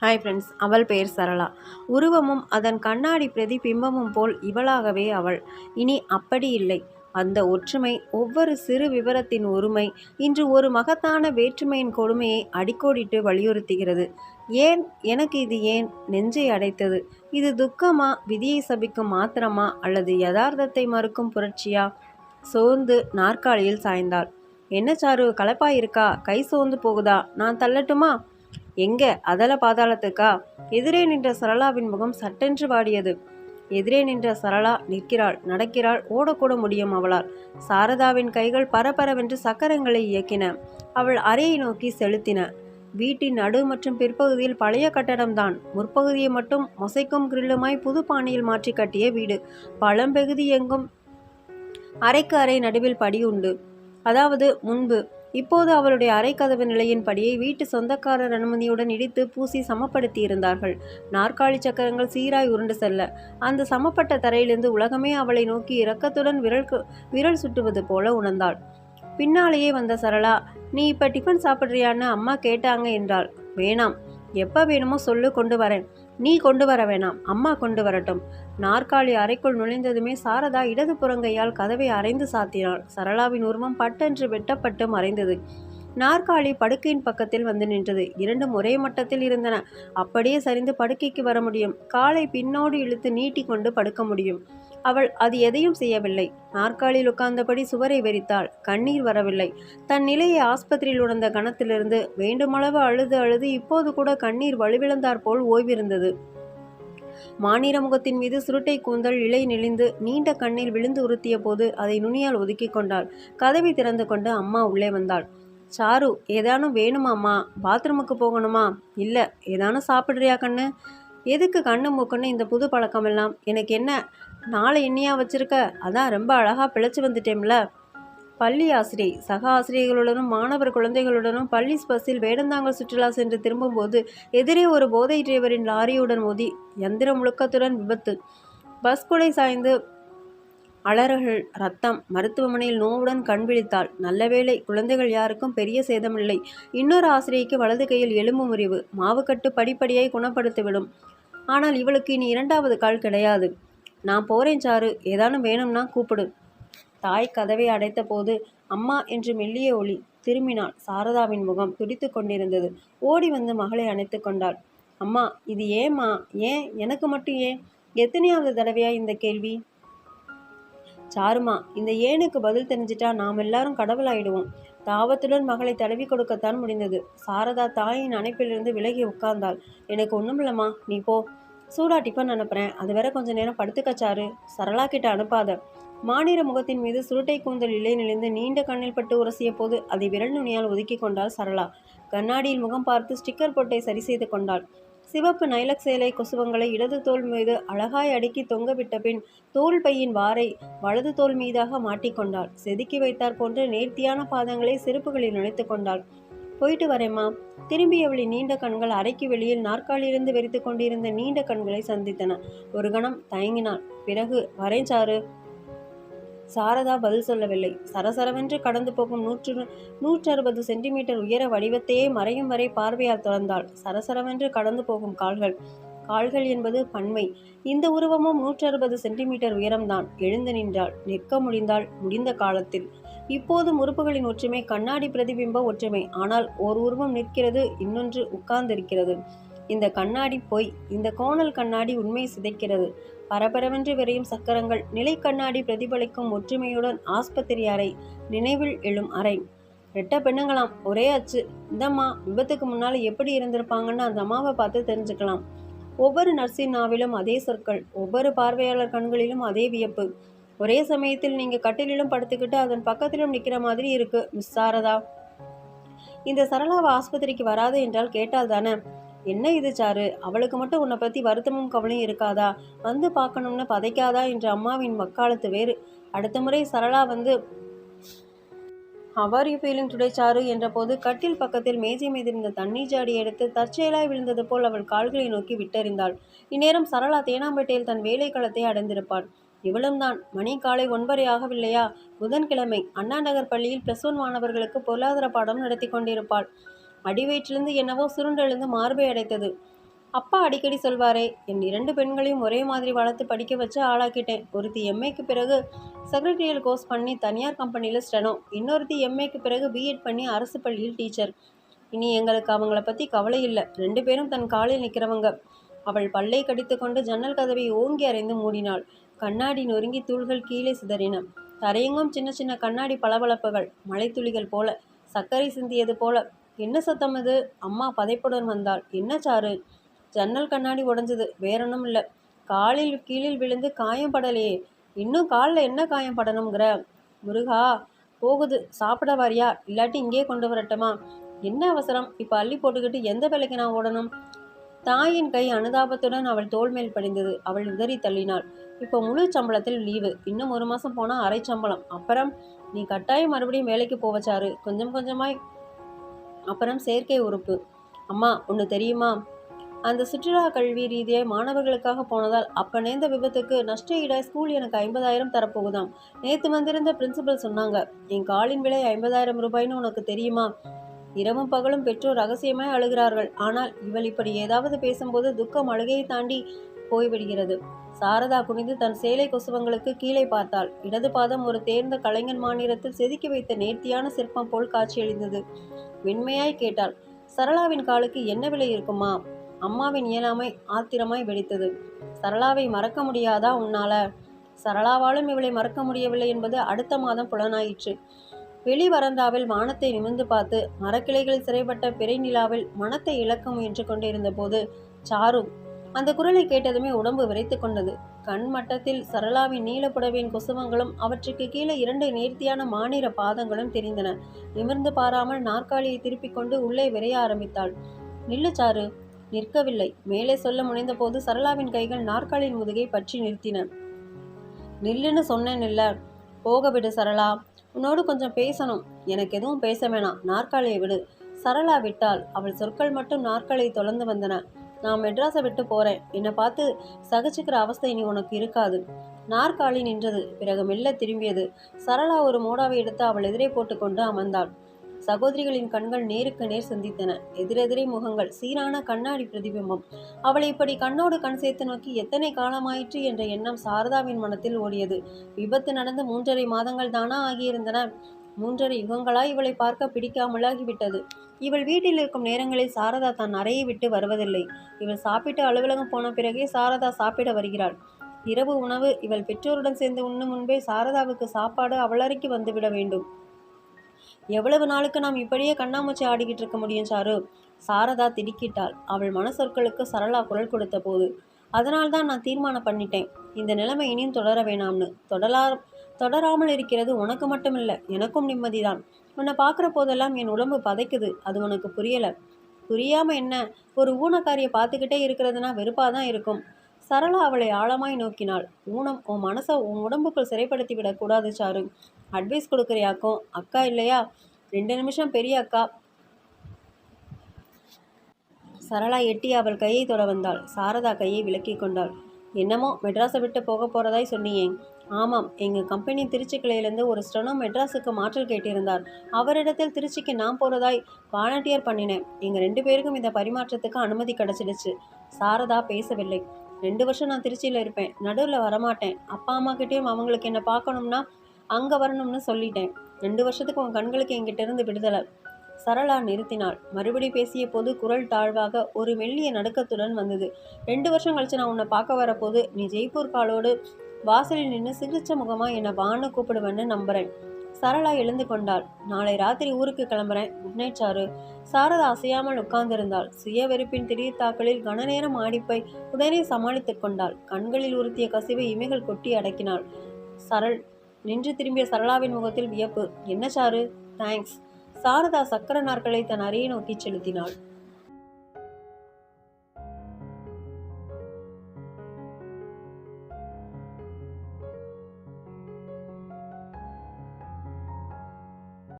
Hi friends அவள் பெயர் சரளா. உருவமும் அதன் கண்ணாடி பிரதிபிம்பமும் போல் இவளாகவே அவள். இனி அப்படி இல்லை. அந்த ஒற்றுமை ஒவ்வொரு சிறு விவரத்தின் ஒருமை இன்று ஒரு மகத்தான வேற்றுமையின் கொடுமையை அடிக்கோடிட்டு வலியுறுத்துகிறது. ஏன்? எனக்கு இது ஏன்? நெஞ்சை அடைத்தது. இது துக்கமா? விதியை சபிக்கும் மாத்திரமா? அல்லது யதார்த்தத்தை மறுக்கும் புரட்சியா? சோர்ந்து நாற்காலியில் சாய்ந்தாள். என்ன சாரு கலப்பாயிருக்கா? கை சோர்ந்து போகுதா? நான் தள்ளட்டுமா? எங்க அதல பாதாளத்துக்கா? எதிரே நின்ற சரளாவின் முகம் சட்டென்று வாடியது. எதிரே நின்ற சரளா நிற்கிறாள் நடக்கிறாள் ஓடக்கூட முடியும் அவளால். சாரதாவின் கைகள் பரபரவென்று சக்கரங்களை இயக்கின. அவள் அறையை நோக்கி செலுத்தின. வீட்டின் நடு மற்றும் பிற்பகுதியில் பழைய கட்டடம்தான். முற்பகுதியை மட்டும் மொசைக்கும் கிரில்லுமாய் புது பாணியில் மாற்றி கட்டிய வீடு. பழம்பகுதி எங்கும் அறைக்கு அறை நடுவில் படி உண்டு. அதாவது முன்பு இப்போது அவளுடைய அரைக்கதவு நிலையின் படியை வீட்டு சொந்தக்காரர் அனுமதியுடன் இடித்து பூசி சமப்படுத்தி இருந்தார்கள் நாற்காலி சக்கரங்கள் சீராய் உருண்டு செல்ல அந்த சமப்பட்ட தரையிலிருந்து உலகமே அவளை நோக்கி இரக்கத்துடன் விரல் விரல் சுட்டுவது போல உணர்ந்தாள். பின்னாலேயே வந்த சரளா நீ இப்ப டிஃபன் சாப்பிட்றியான்னு அம்மா கேட்டாங்க என்றாள். வேணாம். எப்போ வேணுமோ சொல்லு கொண்டு வரேன். நீ கொண்டு வர வேணாம் அம்மா கொண்டு வரட்டும். நாற்காலி அறைக்குள் நுழைந்ததுமே சாரதா இடது புறங்கையால் கதவை அரைந்து சாத்தினாள். சரளாவின் உருவம் பட்டென்று வெட்டப்பட்டு மறைந்தது. நாற்காலி படுக்கையின் பக்கத்தில் வந்து நின்றது. இரண்டும் ஒரே மட்டத்தில் இருந்தன. அப்படியே சரிந்து படுக்கைக்கு வர முடியும். காலை பின்னோடு இழுத்து நீட்டி கொண்டு படுக்க முடியும். அவள் அது எதையும் செய்யவில்லை. நாற்காலியில் உட்கார்ந்தபடி சுவரை வெறித்தாள். கண்ணீர் வரவில்லை. தன் நிலையை ஆஸ்பத்திரியில் உணர்ந்த கணத்திலிருந்து வேண்டுமளவு அழுது அழுது இப்போது கூட கண்ணீர் வலுவிழந்தார் போல் ஓய்விருந்தது. மாநில முகத்தின் மீது சுருட்டை கூந்தல் இலை நெளிந்து நீண்ட கண்ணில் விழுந்து உறுத்திய போது அதை நுனியால் ஒதுக்கி கொண்டாள். கதவை திறந்து கொண்டு அம்மா உள்ளே வந்தாள். சாரு ஏதானும் வேணுமாம்மா பாத்ரூமுக்கு போகணுமா? இல்லை ஏதானும் சாப்பிட்றியா கண்ணு? எதுக்கு கண்ணு மூக்குன்னு இந்த புது பழக்கமெல்லாம் எனக்கு என்ன? நாளை இன்னியா வச்சிருக்க? அதான் ரொம்ப அழகாக பிழைச்சி வந்துட்டேம்ல. பள்ளி ஆசிரியை சக ஆசிரியர்களுடனும் மாணவர் குழந்தைகளுடனும் பள்ளி பஸ்ஸில் வேடந்தாங்கல் சுற்றுலா சென்று திரும்பும்போது எதிரே ஒரு போதை டிரைவரின் லாரியுடன் மோதி எந்திர முழுக்கத்துடன் விபத்து. பஸ் கூடை சாய்ந்து அலறல்கள் ரத்தம். மருத்துவமனையில் நோவுடன் கண் விழித்தாள். நல்லவேளை குழந்தைகள் யாருக்கும் பெரிய சேதமில்லை. இன்னொரு ஆசிரியைக்கு வலது கையில் எலும்பு முறிவு. மாவுக்கட்டு படிப்படியாய் குணப்படுத்திவிடும். ஆனால் இவளுக்கு இனி இரண்டாவது கால் கிடையாது. நான் போறேன் சாரு. ஏதானும் வேணும்னா கூப்பிடு தாய் கதவை அடைத்த போது அம்மா என்று மெல்லிய ஒளி திரும்பினாள். சாரதாவின் முகம் துடித்து கொண்டிருந்தது. ஓடி வந்து மகளை அணைத்து கொண்டாள். அம்மா இது ஏம்மா? ஏன்? எனக்கு மட்டும் ஏன்? எத்தனையாவது தடவையா இந்த கேள்வி? சாருமா இந்த ஏனுக்கு பதில் தெரிஞ்சிட்டா நாம் எல்லாரும் கடவுளாயிடுவோம். தாவத்துடன் மகளை தடவி கொடுக்கத்தான் முடிந்தது. சாரதா தாயின் அணைப்பிலிருந்து விலகி உட்கார்ந்தாள். எனக்கு ஒன்றுமில்லம்மா நீ போ. சூடா டிஃபன் அனுப்புகிறேன் அது வேற கொஞ்ச நேரம் படுத்துக்கச்சாரு சரளா கிட்ட அனுப்பாத. மாநில முகத்தின் மீது சுருட்டை கூந்தல் இலை நெளிந்து நீண்ட கண்ணில் பட்டு உரசிய போது அதை விரல் நுனியால் ஒதுக்கி கொண்டாள் சரளா. கண்ணாடியில் முகம் பார்த்து ஸ்டிக்கர் போட்டை சரி செய்து கொண்டாள். சிவப்பு நைலக் சேலை கொசுவங்களை இடது தோல் மீது அழகாய் அடுக்கி தொங்கவிட்ட பின் தோல் பையின் வாரை வலது தோல் மீதாக மாட்டிக்கொண்டாள் செதுக்கி வைத்தார் போன்ற நேர்த்தியான பாதங்களை செருப்புகளில் நுழைத்து கொண்டாள். போயிட்டு வரேம்மா. திரும்பியவளின் நீண்ட கண்கள் அறைக்கு வெளியில் நாற்காலியிலிருந்து வெறித்து கொண்டிருந்த நீண்ட கண்களை சந்தித்தன. ஒரு கணம் தயங்கினாள். பிறகு வரேன் சாரு. சாரதா பதில் சொல்லவில்லை. சரசரவென்று கடந்து போகும் நூற்று நூற்றறுபது சென்டிமீட்டர் உயர வடிவத்தையே மறையும் வரை பார்வையால் தொடர்ந்தாள் சரசரவென்று கடந்து போகும் கால்கள் கால்கள் என்பது பன்மை. இந்த உருவமும் நூற்றறுபது சென்டிமீட்டர் உயரம்தான். எழுந்து நின்றாள். நிற்க முடிந்தால் முடிந்த காலத்தில். இப்போதும் உறுப்புகளின் ஒற்றுமை கண்ணாடி பிரதிபிம்ப ஒற்றுமை. ஆனால் ஓர் உருவம் நிற்கிறது இன்னொன்று உட்கார்ந்திருக்கிறது. இந்த கண்ணாடி பொய் இந்த கோணல் கண்ணாடி உண்மை சிதைக்கிறது. பரபரவென்று விரையும் சக்கரங்கள் நிலை கண்ணாடி பிரதிபலிக்கும் ஒற்றுமையுடன் ஆஸ்பத்திரி அறை நினைவில் எழும் அறை. ரெட்ட பெண்ணுங்களாம் ஒரே அச்சு. இந்தம்மா விபத்துக்கு முன்னால் எப்படி இருந்திருப்பாங்கன்னு அந்த அம்மாவை பார்த்து தெரிஞ்சுக்கலாம். ஒவ்வொரு நர்ஸின் நாவிலும் அதே சொற்கள் ஒவ்வொரு பார்வையாளர் கண்களிலும் அதே வியப்பு. ஒரே சமயத்தில் நீங்கள் கட்டிலும் படுத்துக்கிட்டு அதன் பக்கத்திலும் நிற்கிற மாதிரி இருக்கு மிஸ் சாரதா. இந்த சரளாவை ஆஸ்பத்திரிக்கு வராது என்றால் கேட்டால் தானே? என்ன இது சாரு? அவளுக்கு மட்டும் உன்னை பத்தி வருத்தமும் கவலையும் இருக்காதா? வந்து பார்க்கணும்னு பதைக்காதா? என்ற அம்மாவின் வக்காலத்து வேறு. அடுத்த முறை சரளா வந்து how are you feeling today Charu? என்ற போது கட்டில் பக்கத்தில் மேஜை மீது இருந்த தண்ணீர் ஜாடி எடுத்து தற்செயலாய் விழுந்தது போல் அவள் கால்களை நோக்கி விட்டறிந்தாள். இந்நேரம் சரளா தேனாம்பேட்டையில் தன் வேலை களத்தை அடைந்திருப்பாள். இவளும் தான் மணி காலை ஒன்பரை ஆகவில்லையா? புதன்கிழமை அண்ணா நகர் பள்ளியில் பிளஸ் ஒன் மாணவர்களுக்கு பொருளாதார பாடம் நடத்தி கொண்டிருப்பாள். அடிவயிற்றிலிருந்து என்னவோ சுருண்டெழுந்து மார்பை அடைத்தது. அப்பா அடிக்கடி சொல்வாரே என் இரண்டு பெண்களையும் ஒரே மாதிரி வளர்த்து படிக்க வச்சு ஆளாக்கிட்டேன். ஒருத்தி எம்ஏக்கு பிறகு செக்ரட்டரியல் கோர்ஸ் பண்ணி தனியார் கம்பெனியில் ஸ்டெனோ இன்னொருத்தி எம்ஏக்கு பிறகு பிஎட் பண்ணி அரசு பள்ளியில் டீச்சர் இனி எங்களுக்கு அவங்கள பற்றி கவலை இல்லை. ரெண்டு பேரும் தன் காலில் நிற்கிறவங்க அவள் பல்லை கடித்துக்கொண்டு ஜன்னல் கதவை ஓங்கி அறைந்து மூடினாள். கண்ணாடி நொறுங்கி தூள்கள் கீழே சிதறின. தரையெங்கும் சின்ன சின்ன கண்ணாடி பளபளப்புகள் மழைத்துளிகள் போல சர்க்கரை சிந்தியது போல என்ன சத்தம் இது அம்மா பதைப்புடன் வந்தாள். என்ன சாரு ஜன்னல் கண்ணாடி உடஞ்சது. வேறொன்றும் இல்லை காலில் கீழில் விழுந்து காயம் படலையே. இன்னும் காலில் என்ன காயம் படணுங்கிற முருகா போகுது. சாப்பிட வாரியா? இல்லாட்டி இங்கே கொண்டு வரட்டுமா? என்ன அவசரம்? இப்போ அள்ளி போட்டுக்கிட்டு எந்த வேலைக்கு நான் ஓடணும்? தாயின் கை அனுதாபத்துடன் அவள் தோல் மேல் படிந்தது. அவள் உதறி தள்ளினாள். இப்போ முழு சம்பளத்தில் லீவு. இன்னும் ஒரு மாதம் போனால் அரை சம்பளம். அப்புறம் நீ கட்டாயம் மறுபடியும் வேலைக்கு போவச்சாரு கொஞ்சம் கொஞ்சமாய் அப்புறம் செயற்கை உறுப்பு. அம்மா ஒன்று தெரியுமா? அந்த சுற்றுலா கல்வி ரீதியாக மாணவர்களுக்காக போனதால் அப்போ நேர்ந்த விபத்துக்கு நஷ்ட ஈடாய் ஸ்கூல் எனக்கு ஐம்பதாயிரம் தரப்போகுதாம். நேற்று வந்திருந்த பிரின்சிபல் சொன்னாங்க என் காலின் விலை ஐம்பதாயிரம் ரூபாய்னு உனக்கு தெரியுமா? இரவும் பகலும் பெற்றோர் ரகசியமாய் அழுகிறார்கள். ஆனால் இவள் இப்படி ஏதாவது பேசும்போது துக்கம் அழுகையை தாண்டி போய்விடுகிறது. சாரதா குனிந்து தன் சேலை கொசுவங்களுக்கு கீழே பார்த்தாள். இடது பாதம் ஒரு தேர்ந்த கலைஞன் மாநிலத்தில் செதுக்கி வைத்த நேர்த்தியான சிற்பம் போல் காட்சியளித்தது வெண்மையாய் கேட்டாள் சரளாவின் காலுக்கு என்ன விலை இருக்குமா? அம்மாவின் இயலாமை ஆத்திரமாய் வெடித்தது. சரளாவை மறக்க முடியாதா உன்னால? சரளாவாலும் இவளை மறக்க முடியவில்லை என்பது அடுத்த மாதம் புலனாயிற்று. வெளி வரந்தாவில் வானத்தை நிமிர்ந்து பார்த்து மரக்கிளைகளில் சிறைப்பட்ட பிறை நிலாவில் மனத்தை இழக்க முயன்று கொண்டிருந்த போது சாரு அந்த குரலை கேட்டதுமே உடம்பு விரைத்து கொண்டது. கண் மட்டத்தில் சரளாவின் நீலப்புடவையின் குசுமங்களும் அவற்றுக்கு கீழே இரண்டு நேர்த்தியான மாநில பாதங்களும் தெரிந்தன. நிமிர்ந்து பாராமல் நாற்காலியை திருப்பிக் கொண்டு உள்ளே விரைய ஆரம்பித்தாள். நில்லு சாரு நிற்கவில்லை. மேலே சொல்ல முனைந்தபோது சரளாவின் கைகள் நாற்காலியின் முதுகை பற்றி நிறுத்தின. நில்லுன்னு சொன்னேன் இல்ல போக விடு சரளா. உன்னோடு கொஞ்சம் பேசணும். எனக்கு எதுவும் பேச வேணாம். நாற்காலியை விடு. சரளா விட்டால் அவள் சொற்கள் மட்டும் நாற்காலியை தொடர்ந்து வந்தன. நான் மெட்ராஸை விட்டு போறேன். என்னை பார்த்து சகிச்சுக்கிற அவஸ்தை இனி உனக்கு இருக்காது. நாற்காலி நின்றது பிறகு மெல்ல திரும்பியது. சரளா ஒரு மோடாவை எடுத்து அவள் எதிரே போட்டுக்கொண்டு அமர்ந்தாள். சகோதரிகளின் கண்கள் நேருக்கு நேர் சந்தித்தன. எதிரெதிரே முகங்கள் சீரான கண்ணாடி பிரதிபிம்பம். அவளை இப்படி கண்ணோடு கண் சேர்த்து நோக்கி எத்தனை காலமாயிற்று என்ற எண்ணம் சாரதாவின் மனத்தில் ஓடியது. விபத்து நடந்து மூன்றரை மாதங்கள் தானா ஆகியிருந்தன. மூன்றரை யுகங்களாய் இவளை பார்க்க பிடிக்காமலாகிவிட்டது. இவள் வீட்டில் இருக்கும் நேரங்களில் சாரதா தான் அறையை விட்டு வருவதில்லை. இவள் சாப்பிட்டு அலுவலகம் போன பிறகே சாரதா சாப்பிட வருகிறாள். இரவு உணவு இவள் பெற்றோருடன் சேர்ந்து உண்ணும் முன்பே சாரதாவுக்கு சாப்பாடு அவளறைக்கு வந்துவிட வேண்டும். எவ்வளவு நாளுக்கு நாம் இப்படியே கண்ணாமூச்சி ஆடிக்கிட்டு இருக்க முடியும் சாரு? சாரதா திடுக்கிட்டாள். அவள் மனசொற்களுக்கு சரளா குரல் கொடுத்த போது அதனால்தான் நான் தீர்மானம் பண்ணிட்டேன். இந்த நிலைமை இனியும் தொடர வேணாம்னு. தொடலா தொடராமல் இருக்கிறது உனக்கு மட்டுமில்லை. எனக்கும் நிம்மதிதான். உன்னை பார்க்குற போதெல்லாம் என் உடம்பு பதைக்குது. அது உனக்கு புரியலை. புரியாமல் என்ன? ஒரு ஊனக்காரியை பார்த்துக்கிட்டே இருக்கிறதுனா வெறுப்பாக தான் இருக்கும். சரளா அவளை ஆழமாய் நோக்கினாள். ஊனம் உன் மனசை உன் உடம்புக்குள் சிறைப்படுத்தி விடக்கூடாது சாரு. அட்வைஸ் கொடுக்குறியாக்கும்? அக்கா இல்லையா? ரெண்டு நிமிஷம் பெரிய அக்கா. சரளா எட்டி அவள் கையை தொட வந்தாள் சாரதா கையை விலக்கி கொண்டாள். என்னமோ மெட்ராஸை விட்டு போக போகிறதாய் சொன்னியேன். ஆமாம் எங்கள் கம்பெனி திருச்சி கிளையிலேருந்து ஒரு ஸ்டனோ மெட்ராஸுக்கு மாற்றல் கேட்டிருந்தார். அவரிடத்தில் திருச்சிக்கு நான் போகிறதாய் வாலண்டியர் பண்ணினேன். எங்கள் ரெண்டு பேருக்கும் இந்த பரிமாற்றத்துக்கு அனுமதி கிடச்சிடுச்சு. சாரதா பேசவில்லை. ரெண்டு வருஷம் நான் திருச்சியில் இருப்பேன். நடுவில் வரமாட்டேன். அப்பா அம்மாக்கிட்டேயும் அவங்களுக்கு என்னை பார்க்கணும்னா அங்கே வரணும்னு சொல்லிட்டேன். ரெண்டு வருஷத்துக்கு உன் கண்களுக்கு என்கிட்ட இருந்து விடுதலை. சரளா நிறுத்தினாள். மறுபடி பேசிய போது குரல் தாழ்வாக ஒரு மெல்லிய நடுக்கத்துடன் வந்தது. ரெண்டு வருஷம் கழிச்சு நான் உன்னை பார்க்க வரப்போது நீ ஜெய்ப்பூர் காலோடு வாசலில் நின்று சிகிச்சை முகமா என்னை வான்னு கூப்பிடுவேன்னு நம்புறேன். சரளா எழுந்து கொண்டாள். நாளை ராத்திரி ஊருக்கு கிளம்புறேன். குட் நைட் சாரு சாரதா அசையாமல் உட்கார்ந்திருந்தாள். சுய வெறுப்பின் திடீர் தாக்கலில் கனநேரம் ஆடிப்பை உடனே சமாளித்துக் கொண்டாள். கண்களில் உறுத்திய கசிவை இமைகள் கொட்டி அடக்கினாள். சரள் நின்று திரும்பிய சரளாவின் முகத்தில் வியப்பு. என்ன சாரு? தேங்க்ஸ் சாரதா சக்கர நாற்களை தன் அறையை நோக்கி செலுத்தினாள்.